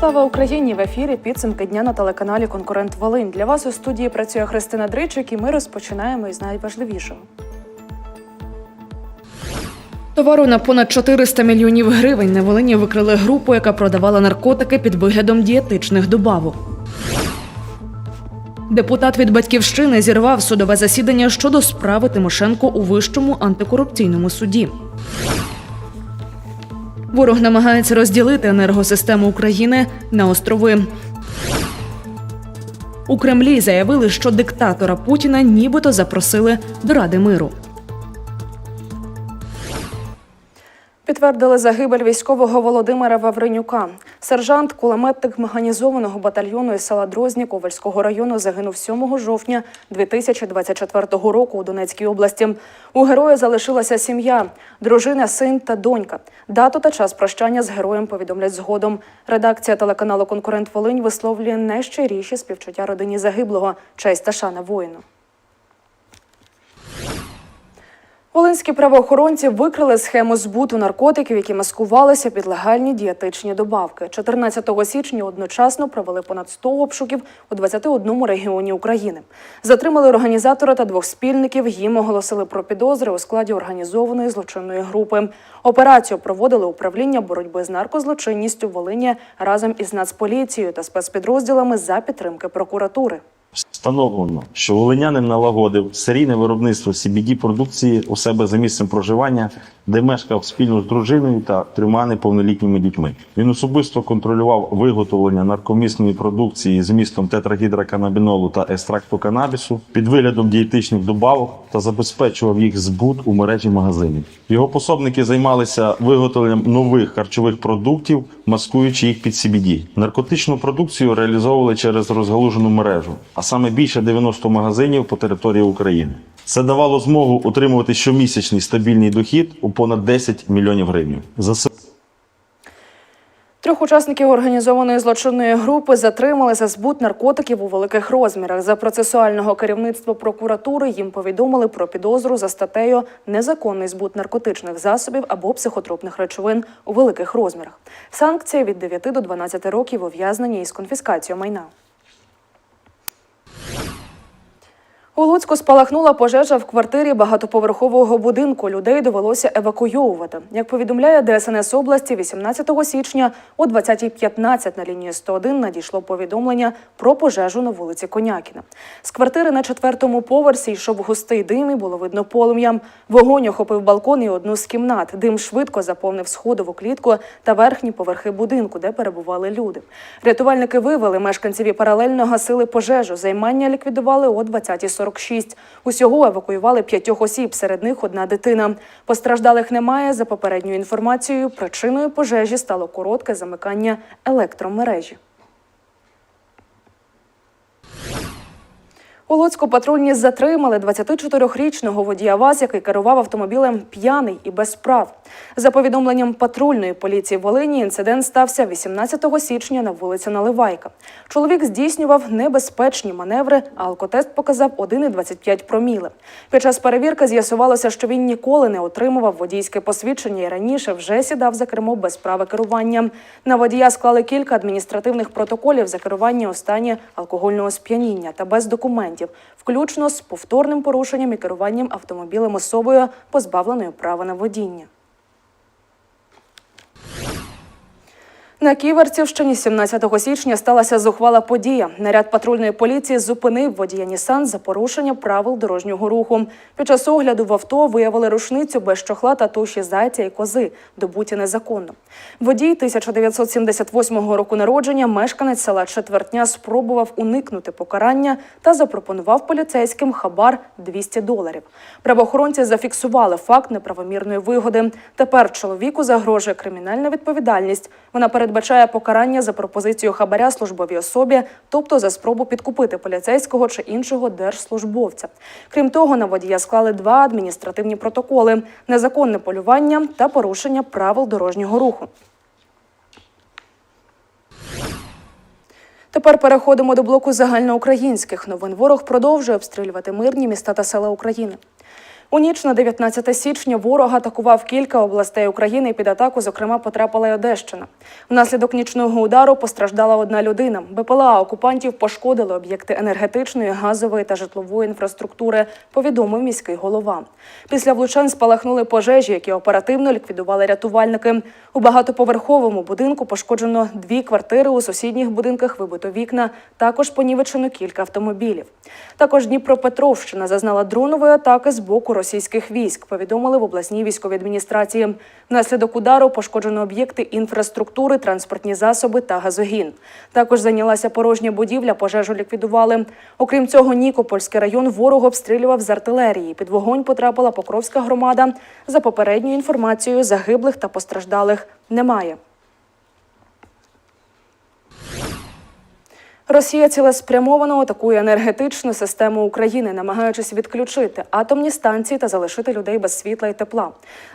Слава Україні! В ефірі підсумки дня на телеканалі Конкурент Волинь. Для вас у студії працює Христина Дричик, і ми розпочинаємо із найважливішого. Товару на понад 400 мільйонів гривень на Волині викрили групу, яка продавала наркотики під виглядом дієтичних добавок. Депутат від батьківщини зірвав судове засідання щодо справи Тимошенко у вищому антикорупційному суді. Ворог намагається розділити енергосистему України на острови. У Кремлі заявили, що диктатора Путіна нібито запросили до Ради миру. Підтвердили загибель військового Володимира Вавренюка. Сержант, кулеметник механізованого батальйону із села Дрозні Ковальського району загинув 7 жовтня 2024 року у Донецькій області. У героя залишилася сім'я, дружина, син та донька. Дату та час прощання з героєм повідомлять згодом. Редакція телеканалу Конкурент Волинь висловлює найщиріші співчуття родині загиблого. Честь та шана воїну. Волинські правоохоронці викрили схему збуту наркотиків, які маскувалися під легальні дієтичні добавки. 14 січня одночасно провели понад 100 обшуків у 21 регіоні України. Затримали організатора та двох спільників. Їм оголосили про підозри у складі організованої злочинної групи. Операцію проводили управління боротьби з наркозлочинністю Волині разом із Нацполіцією та спецпідрозділами за підтримки прокуратури. Встановлено, що волинянин налагодив серійне виробництво cbd продукції у себе за місцем проживання, де мешкав спільно з дружиною та трьома неповнолітніми дітьми. Він особисто контролював виготовлення наркомісної продукції з містом тетрагідроканабінолу та екстракту канабісу під виглядом дієтичних добавок та забезпечував їх збут у мережі магазинів. Його пособники займалися виготовленням нових харчових продуктів, маскуючи їх під CBD. Наркотичну продукцію реалізовували через розгалужену мережу, а саме більше 90 магазинів по території України. Це давало змогу утримувати щомісячний стабільний дохід у понад 10 мільйонів гривень. Трьох учасників організованої злочинної групи затримали за збут наркотиків у великих розмірах. За процесуального керівництва прокуратури їм повідомили про підозру за статтею незаконний збут наркотичних засобів або психотропних речовин у великих розмірах. Санкція від 9 до 12 років ув'язнення із конфіскацією майна. У Луцьку спалахнула пожежа в квартирі багатоповерхового будинку. Людей довелося евакуйовувати. Як повідомляє ДСНС області, 18 січня о 20.15 на лінії 101 надійшло повідомлення про пожежу на вулиці Конякіна. З квартири на четвертому поверсі йшов густий дим і було видно полум'ям. Вогонь охопив балкон і одну з кімнат. Дим швидко заповнив сходову клітку та верхні поверхи будинку, де перебували люди. Рятувальники вивели мешканців і паралельно гасили пожежу. Займання ліквідували о 20.46. Усього евакуювали п'ятьох осіб, серед них одна дитина. Постраждалих немає. За попередньою інформацією, причиною пожежі стало коротке замикання електромережі. У Луцьку патрульні затримали 24-річного водія ВАЗ, який керував автомобілем п'яний і без прав. За повідомленням патрульної поліції Волині, інцидент стався 18 січня на вулиці Наливайка. Чоловік здійснював небезпечні маневри, а алкотест показав 1,25 проміли. Під час перевірки з'ясувалося, що він ніколи не отримував водійське посвідчення і раніше вже сідав за кермо без права керування. На водія склали кілька адміністративних протоколів за керування у стані алкогольного сп'яніння та без документів, включно з повторним порушенням і керуванням автомобілем особою, позбавленою права на водіння. На Ківерцівщині 17 січня сталася зухвала подія. Наряд патрульної поліції зупинив водія Нісан за порушення правил дорожнього руху. Під час огляду в авто виявили рушницю без чохла та туші зайця і кози, добуті незаконно. Водій 1978 року народження, мешканець села Четвертня, спробував уникнути покарання та запропонував поліцейським хабар 200 доларів. Правоохоронці зафіксували факт неправомірної вигоди. Тепер чоловіку загрожує кримінальна відповідальність. Вона передбачає покарання за пропозицію хабаря службовій особі, тобто за спробу підкупити поліцейського чи іншого держслужбовця. Крім того, на водія склали два адміністративні протоколи: незаконне полювання та порушення правил дорожнього руху. Тепер переходимо до блоку загальноукраїнських новин. Ворог продовжує обстрілювати мирні міста та села України. У ніч на 19 січня ворог атакував кілька областей України. Під атаку, зокрема, потрапила й Одещина. Внаслідок нічного удару постраждала одна людина. БПЛА окупантів пошкодили об'єкти енергетичної, газової та житлової інфраструктури. Повідомив міський голова. Після влучань спалахнули пожежі, які оперативно ліквідували рятувальники. У багатоповерховому будинку пошкоджено дві квартири. У сусідніх будинках вибито вікна. Також понівечено кілька автомобілів. Також Дніпропетровщина зазнала дронової атаки з боку російських військ. Повідомили в обласній військовій адміністрації. Внаслідок удару пошкоджено об'єкти інфраструктури, транспортні засоби та газогін. Також зайнялася порожня будівля, пожежу ліквідували. Окрім цього, Нікопольський район ворог обстрілював з артилерії. Під вогонь потрапила Покровська громада. За попередньою інформацією, загиблих та постраждалих немає. Росія цілеспрямовано атакує енергетичну систему України, намагаючись відключити атомні станції та залишити людей без світла і тепла.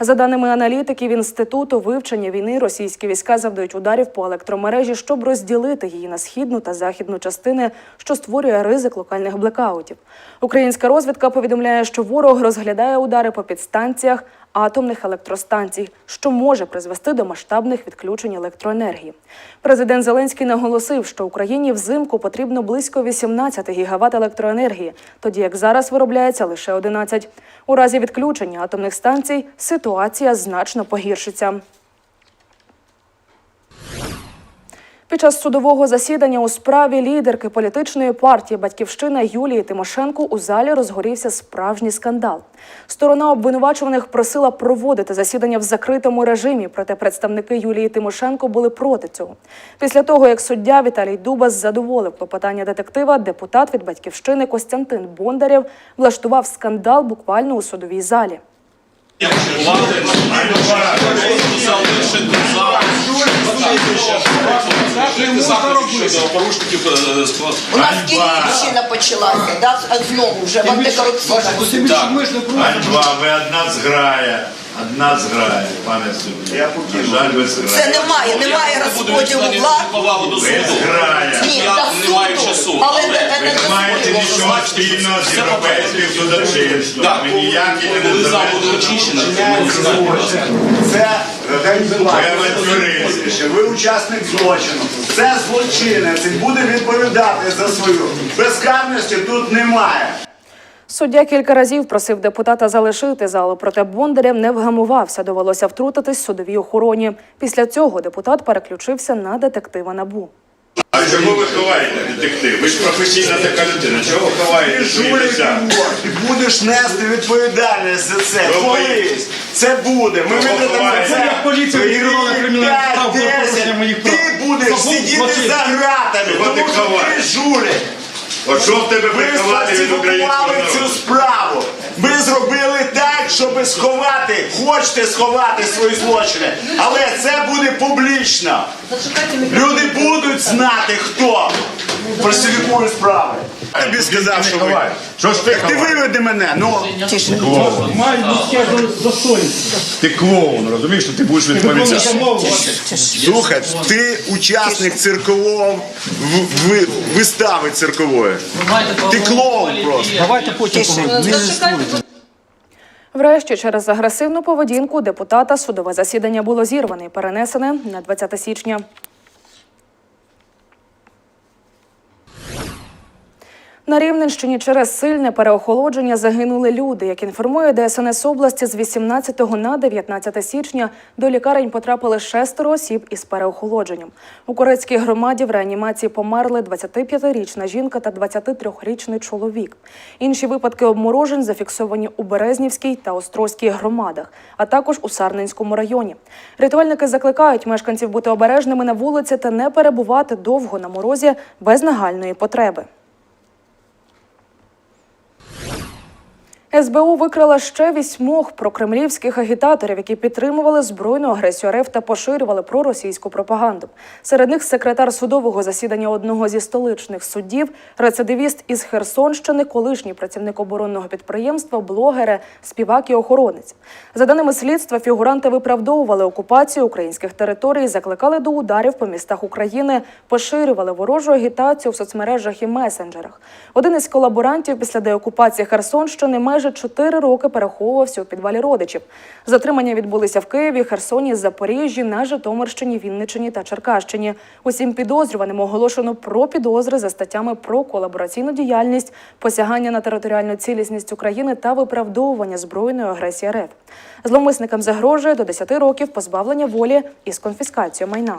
За даними аналітиків інституту вивчення війни, російські війська завдають ударів по електромережі, щоб розділити її на східну та західну частини, що створює ризик локальних блекаутів. Українська розвідка повідомляє, що ворог розглядає удари по підстанціях атомних електростанцій, що може призвести до масштабних відключень електроенергії. Президент Зеленський наголосив, що Україні взимку потрібно близько 18 гігават електроенергії, тоді як зараз виробляється лише 11. У разі відключення атомних станцій ситуація значно погіршиться. Під час судового засідання у справі лідерки політичної партії Батьківщина Юлії Тимошенко у залі розгорівся справжній скандал. Сторона обвинувачуваних просила проводити засідання в закритому режимі, проте представники Юлії Тимошенко були проти цього. Після того, як суддя Віталій Дубас задоволив клопотання детектива, депутат від батьківщини Костянтин Бондарєв влаштував скандал буквально у судовій залі. склад. У нас Київщина почалася, да, знову вже в антикорупційному. Альба, Ганьба, ви одна зграя, одна зграя, пане судді. На жаль, ви Це немає, немає розподілу відповідальність влад. повагу до Ви суду. зграя. Ні, Я не маю суду, часу, але але не- не- Ви не не маєте нічого спільного з європейським судочинством. Так, Ви ніякі не коли зал буде незалежні. очищено, Це ганьба. Ви авантюрист. Ви учасник злочину. Це злочинець і буде відповідати за свою. Безкарності тут немає. Суддя кілька разів просив депутата залишити залу, проте Бондарєв не вгамувався. Довелося втрутитись судовій охороні. Після цього депутат переключився на детектива набу. А чого ви ховаєте, детектив? Ви ж професійна така людина. Чого ви ховаєте досягнення? і будеш нести відповідальність за це. Колись це буде. Ми ховаєте? це. Як поліція відкривала кримінальну справу про 5-10. порушення моїх прав? Ти будеш Забув сидіти злочин. за гратами, ти тому що ти ховаєш? жулик. От що в тебе Ви приховати від українського цю справу. Ви зробили так, щоб сховати, хочете сховати свої злочини, але це буде публічно. Люди будуть знати, хто фальсифікує справи. Я тобі сказав, що ви. Що ж ти Так ти ховаєш? виведи мене, ну. Мають людське достоинство. Ти клоун, розумієш, що ти будеш відповідати. Слухай, ти учасник циркового в- ви- вистави циркової. Ти клоун просто. Давайте потім. Врешті, через агресивну поведінку депутата судове засідання було зірване і перенесене на 20 січня. На Рівненщині через сильне переохолодження загинули люди. Як інформує ДСНС області, з 18 на 19 січня до лікарень потрапили шестеро осіб із переохолодженням. У Корецькій громаді в реанімації померли 25-річна жінка та 23-річний чоловік. Інші випадки обморожень зафіксовані у Березнівській та Острозькій громадах, а також у Сарненському районі. Рятувальники закликають мешканців бути обережними на вулиці та не перебувати довго на морозі без нагальної потреби. СБУ викрила ще вісьмох прокремлівських агітаторів, які підтримували збройну агресію РФ та поширювали проросійську пропаганду. Серед них секретар судового засідання одного зі столичних суддів, рецидивіст із Херсонщини, колишній працівник оборонного підприємства, блогери, співак і охоронець. За даними слідства, фігуранти виправдовували окупацію українських територій, закликали до ударів по містах України, поширювали ворожу агітацію в соцмережах і месенджерах. Один із колаборантів після деокупації Херсонщини майже майже чотири роки переховувався у підвалі родичів. Затримання відбулися в Києві, Херсоні, Запоріжжі, на Житомирщині, Вінниччині та Черкащині. Усім підозрюваним оголошено про підозри за статтями про колабораційну діяльність, посягання на територіальну цілісність України та виправдовування збройної агресії РФ. Зловмисникам загрожує до 10 років позбавлення волі із конфіскацією майна.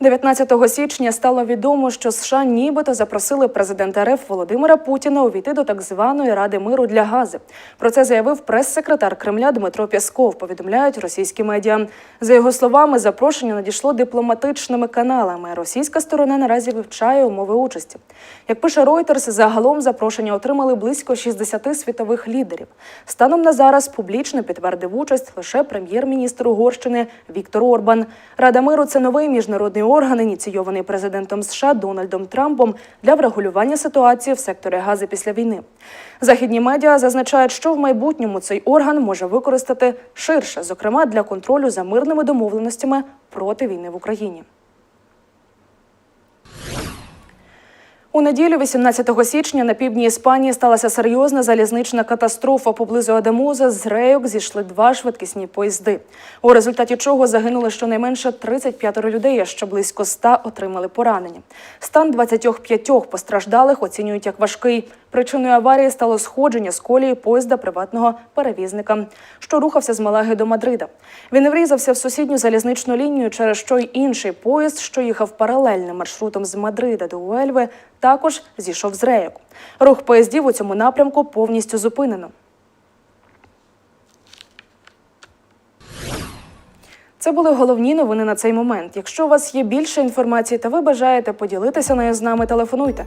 19 січня стало відомо, що США нібито запросили президента РФ Володимира Путіна увійти до так званої Ради миру для Гази. Про це заявив прес-секретар Кремля Дмитро Пєсков. Повідомляють російські медіа. За його словами, запрошення надійшло дипломатичними каналами. Російська сторона наразі вивчає умови участі. Як пише Reuters, загалом запрошення отримали близько 60 світових лідерів. Станом на зараз публічно підтвердив участь лише прем'єр-міністр Угорщини Віктор Орбан. Рада миру це новий міжнародний орган, ініційований президентом США Дональдом Трампом для врегулювання ситуації в секторі гази після війни. Західні медіа зазначають, що в майбутньому цей орган може використати ширше, зокрема для контролю за мирними домовленостями проти війни в Україні. У неділю, 18 січня, на півдні Іспанії сталася серйозна залізнична катастрофа. Поблизу Адамуза з рейок зійшли два швидкісні поїзди, у результаті чого загинули щонайменше 35 людей, а ще близько 100 отримали поранення. Стан 25 постраждалих оцінюють як важкий. Причиною аварії стало сходження з колії поїзда приватного перевізника, що рухався з Малаги до Мадрида. Він врізався в сусідню залізничну лінію, через що й інший поїзд, що їхав паралельним маршрутом з Мадрида до Уельви, також зійшов з рейок. Рух поїздів у цьому напрямку повністю зупинено. Це були головні новини на цей момент. Якщо у вас є більше інформації та ви бажаєте поділитися нею з нами, телефонуйте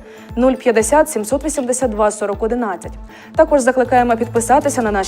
050 782 4011. Також закликаємо підписатися на наші